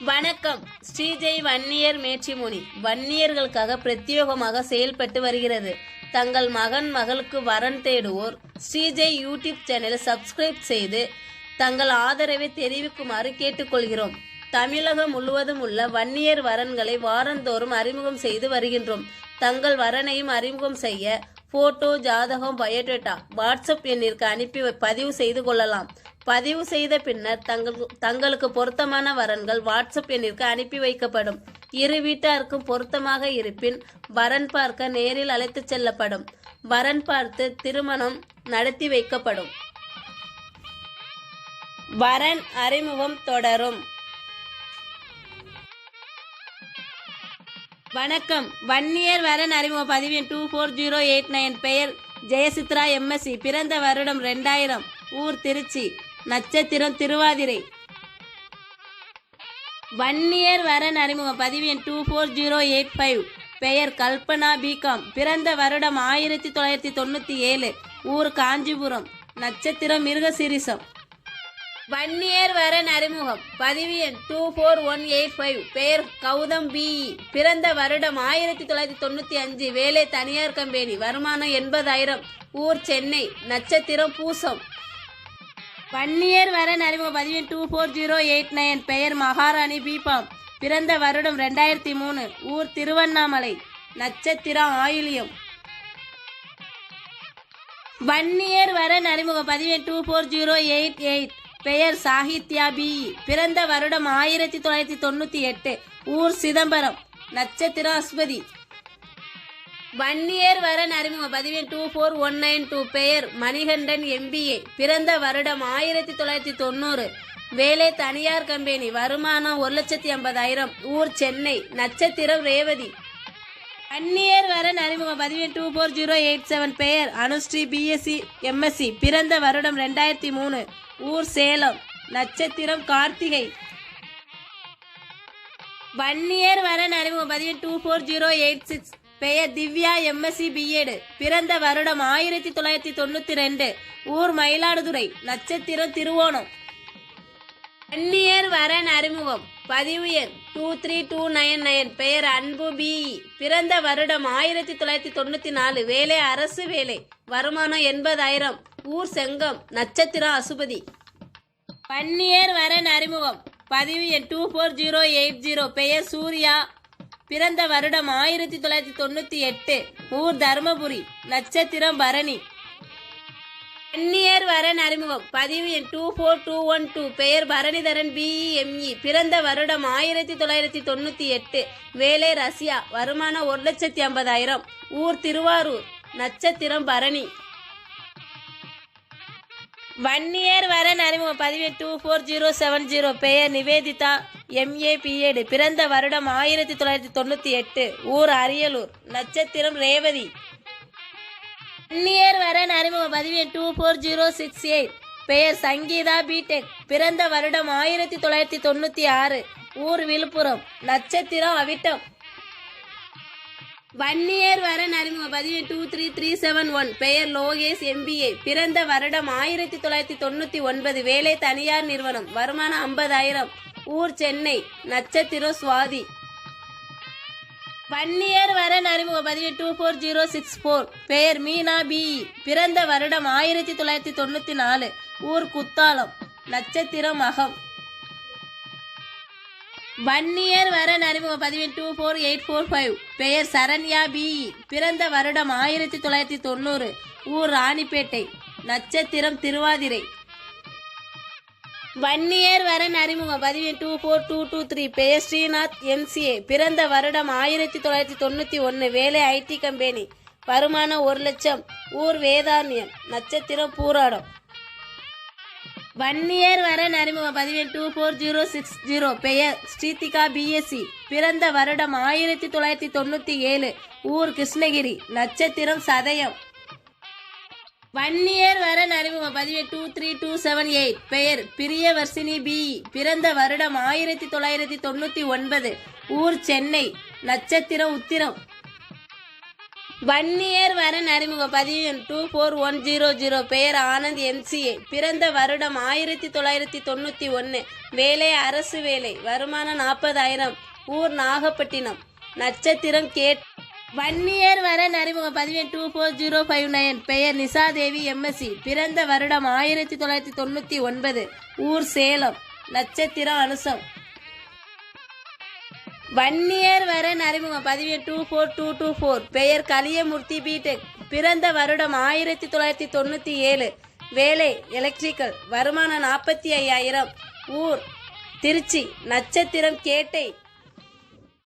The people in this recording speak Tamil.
வணக்கம். ஸ்ரீஜெய் வன்னியர் மேட்சிமுனி வன்னியர்களுக்காக பிரத்யேகமாக செயல்பட்டு வருகிறது. தங்கள் மகன் மகளுக்கு வரன் தேடுவோர் ஸ்ரீஜெய் யூடியூப் சேனலை சப்ஸ்கிரைப் செய்து தங்கள் ஆதரவை தெரிவிக்குமாறு கேட்டுக்கொள்கிறோம். தமிழகம் முழுவதும் உள்ள வன்னியர் வரன்களை வாரந்தோறும் அறிமுகம் செய்து வருகின்றோம். தங்கள் வரனையும் அறிமுகம் செய்ய போட்டோ ஜாதகம் பயோடேட்டா வாட்ஸ்அப் எண்ணிற்கு அனுப்பி வ- பதிவு செய்து கொள்ளலாம். பதிவு செய்த பின்னர் தங்கள் தங்களுக்கு பொருத்தமான வரன்கள் வாட்ஸ்அப் எண்ணிற்கு அனுப்பி வைக்கப்படும். இரு வீட்டாருக்கும் பொருத்தமாக இருப்பின் வரன் பார்க்க நேரில் அழைத்துச் செல்லப்படும். வரன் பார்த்து திருமணம் நடத்தி வைக்கப்படும். வரன் அறிமுகம் தொடரும். வணக்கம். வன்னியர் வரன் அறிமுக பதிவின் two four zero eight nine பெயர் ஜெயசித்ரா எம்எஸ்சி பிறந்த வருடம் ரெண்டாயிரம். ஊர் திருச்சி. நட்சத்திரம் திருவாதிரை. வன்னியர் வரன் அறிமுகம். பதிவு எண் two four zero eight five பெயர் கல்பனா பிகாம். பிறந்த வருடம் ஆயிரத்தி தொள்ளாயிரத்தி தொண்ணூற்றி ஏழு. ஊர் காஞ்சிபுரம். நட்சத்திரம் மிருகசிரிசம். வன்னியர் வரன் அறிமுகம். பதிவு எண் two four one eight five பெயர் கௌதம் பிஇ பிறந்த வருடம் ஆயிரத்தி தொள்ளாயிரத்தி தொண்ணூற்றி அஞ்சு. வேலை தனியார் கம்பெனி. வருமானம் எண்பதாயிரம். ஊர் சென்னை. நட்சத்திரம் பூசம். வன்னியர் வரன் அறிமுக பதிவு two four zero eight nine பெயர் மகாராணி பீபாம் பிறந்த வருடம் ரெண்டாயிரத்தி மூணு. ஊர் திருவண்ணாமலை. நட்சத்திரம் ஆயுளியம் வன்னியர் வரன் அறிமுக பதிவு two four zero eight eight பெயர் சாகித்யா பி. பிறந்த வருடம் ஆயிரத்தி தொள்ளாயிரத்தி தொண்ணூற்றி எட்டு. ஊர் சிதம்பரம். நட்சத்திரம் அஸ்வதி வன்னியர் வரன் அறிமுக பதிவு two four one nine two பெயர் மணிகண்டன் எம்பிஏ பிறந்த வருடம் ஆயிரத்தி தொள்ளாயிரத்தி தொண்ணூறு. வேலை தனியார் கம்பெனி வருமானம் ஒரு லட்சத்தி ஐம்பதாயிரம். ஊர் சென்னை நட்சத்திரம் ரேவதி. அந்நியர் வரன் அறிமுக பதிவு two four zero eight seven பெயர் அனுஸ்ரீ பிஎஸ்சி எம்எஸ்சி பிறந்த வருடம் ரெண்டாயிரத்தி மூணு. ஊர் சேலம் நட்சத்திரம் கார்த்திகை. வன்னியர் வரன் அறிமுக பதிவு two four zero eight six பெயர் திவ்யா எம்எஸ்சி பிஎட் பிறந்த வருடம் ஆயிரத்தி தொள்ளாயிரத்தி தொண்ணூற்றி ரெண்டு. ஊர் மயிலாடுதுறை நட்சத்திரம் திருவோணம். அந்நியர் வரன் அறிமுகம். பதிவு எண் two three two nine nine பெயர் அன்பு பிஇ பிறந்த வருடம் ஆயிரத்தி தொள்ளாயிரத்தி தொண்ணூற்றி நாலு. வேலை அரசு வேலை. வருமானம் எண்பதாயிரம். ஊர் செங்கம் நட்சத்திரம் அசுபதி. பன்னியர் வரன் அறிமுகம். பதிவு எண் two four zero eight zero பெயர் சூர்யா. பிறந்த வருடம் ஆயிரத்தி தொள்ளாயிரத்தி தொண்ணூற்றி எட்டு. ஊர் தருமபுரி நட்சத்திரம் பரணி. அந்நியர் வரன் அறிமுகம். பதிவு எண் two four two one two பெயர் பரணிதரன் பிஇஎம்இ பிறந்த வருடம் ஆயிரத்தி தொள்ளாயிரத்தி தொண்ணூற்றி எட்டு. வேலை ரஷ்யா. வருமானம் ஒரு லட்சத்தி ஐம்பதாயிரம். ஊர் திருவாரூர் நட்சத்திரம் பரணி. வன்னியர் வரன் அறிமுகம். பதிவு two four zero seven zero பெயர் நிவேதிதா. எம்ஏ பிஎடு பிறந்த வருடம் ஆயிரத்தி தொள்ளாயிரத்தி தொண்ணூற்றி எட்டு. ஊர் அரியலூர். நட்சத்திரம் ரேவதி. வன்னியர் வரன் அறிமுக பதிவு two four zero six eight. பெயர் சங்கீதா பிடெக் பிறந்த வருடம் ஆயிரத்தி தொள்ளாயிரத்தி தொண்ணூற்றி ஆறு. ஊர் விழுப்புரம். நட்சத்திரம் அவிட்டம். வன்னியர் வரன் அறிமுக பதிவு two three three seven one. பெயர் லோகேஷ் எம்பிஏ பிறந்த வருடம் ஆயிரத்தி தொள்ளாயிரத்தி தொண்ணூற்றி ஒன்பது. வேலை தனியார் நிறுவனம். வருமானம் ஐம்பதாயிரம். ஊர் சென்னை நட்சத்திரம் சுவாதி. பன்னியர் வரன் அறிமுக பதிவு two four zero six four. பெயர் மீனா பிஇ பிறந்த வருடம் ஆயிரத்தி தொள்ளாயிரத்தி தொண்ணூற்றி நாலு. ஊர் குத்தாலம் நட்சத்திரம் மகம். வன்னியர் வரன் அறிமுக பதிவின் two four eight four five. பெயர் சரண்யா பிஇ பிறந்த வருடம் ஆயிரத்தி தொள்ளாயிரத்தி தொண்ணூறு. ஊர் ராணிப்பேட்டை நட்சத்திரம் திருவாதிரை. வன்னியர் வரன் அறிமுக பதிவின் two four two two three பெயர் ஸ்ரீநாத் எம்சிஏ பிறந்த வருடம் ஆயிரத்தி தொள்ளாயிரத்தி தொண்ணூற்றி ஒன்று வேலை ஐடி கம்பெனி வருமானம் ஒரு லட்சம். ஊர் வேதாரண்யம் நட்சத்திரம் பூராடம். வன்னியர் வரன் அறிமுக பதிவில் two four zero six zero பெயர் ஸ்ரீதிகா பிஎஸ்சி பிறந்த வருடம் ஆயிரத்தி தொள்ளாயிரத்தி தொண்ணூற்றி ஏழு. ஊர் கிருஷ்ணகிரி. நட்சத்திரம் சதயம். வன்னியர் வரன் அறிமுக பதிவு two three two seven eight பெயர் பிரியவர்சினி பிஇ பிறந்த வருடம் ஆயிரத்தி தொள்ளாயிரத்தி தொண்ணூற்றி ஒன்பது. ஊர் சென்னை. நட்சத்திரம் உத்திரம். வன்னியர் வரன் அறிமுகம் பதிவு two four one zero zero பெயர் ஆனந்த் எம்சிஏ பிறந்த வருடம் ஆயிரத்தி தொள்ளாயிரத்தி தொண்ணூற்றி ஒன்று வேலை அரசு வேலை. வருமானம் நாற்பதாயிரம். ஊர் நாகப்பட்டினம். நட்சத்திரம் கேட் வன்னியர் வரன் அறிமுகம் பதிவு two four zero five nine பெயர் நிசாதேவி எம்எஸ்சி பிறந்த வருடம் ஆயிரத்தி தொள்ளாயிரத்தி தொண்ணூற்றி ஒன்பது. ஊர் சேலம். நட்சத்திரம் அனுசம். வன்னியர் வரன் அறிமுகம் பதிவு two four two two four பெயர் கலியமூர்த்தி பிடெக் பிறந்த வருடம் ஆயிரத்தி தொள்ளாயிரத்தி தொண்ணூற்றி ஏழு. வேலை எலக்ட்ரிக்கல் வருமானம் நாற்பத்தி ஐயாயிரம். ஊர் திருச்சி. நட்சத்திரம் கேட்டை.